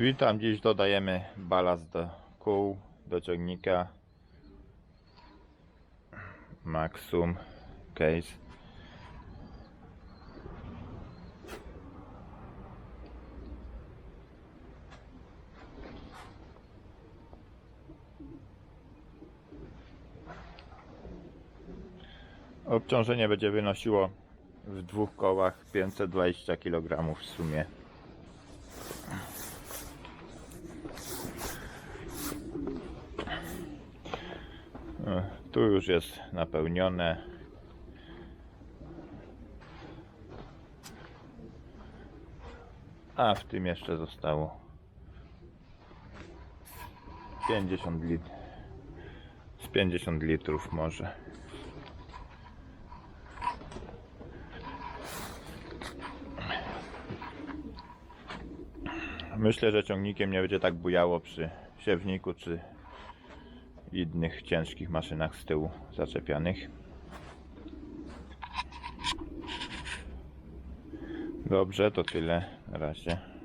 Witam, dziś dodajemy balast do kół, do ciągnika Maxum Case. Obciążenie będzie wynosiło w dwóch kołach 520 kg w sumie. Tu już jest napełnione. A w tym jeszcze zostało 50 litrów. Z 50 litrów może. Myślę, że ciągnikiem nie będzie tak bujało przy siewniku czy innych ciężkich maszynach z tyłu zaczepianych. Dobrze, to tyle na razie.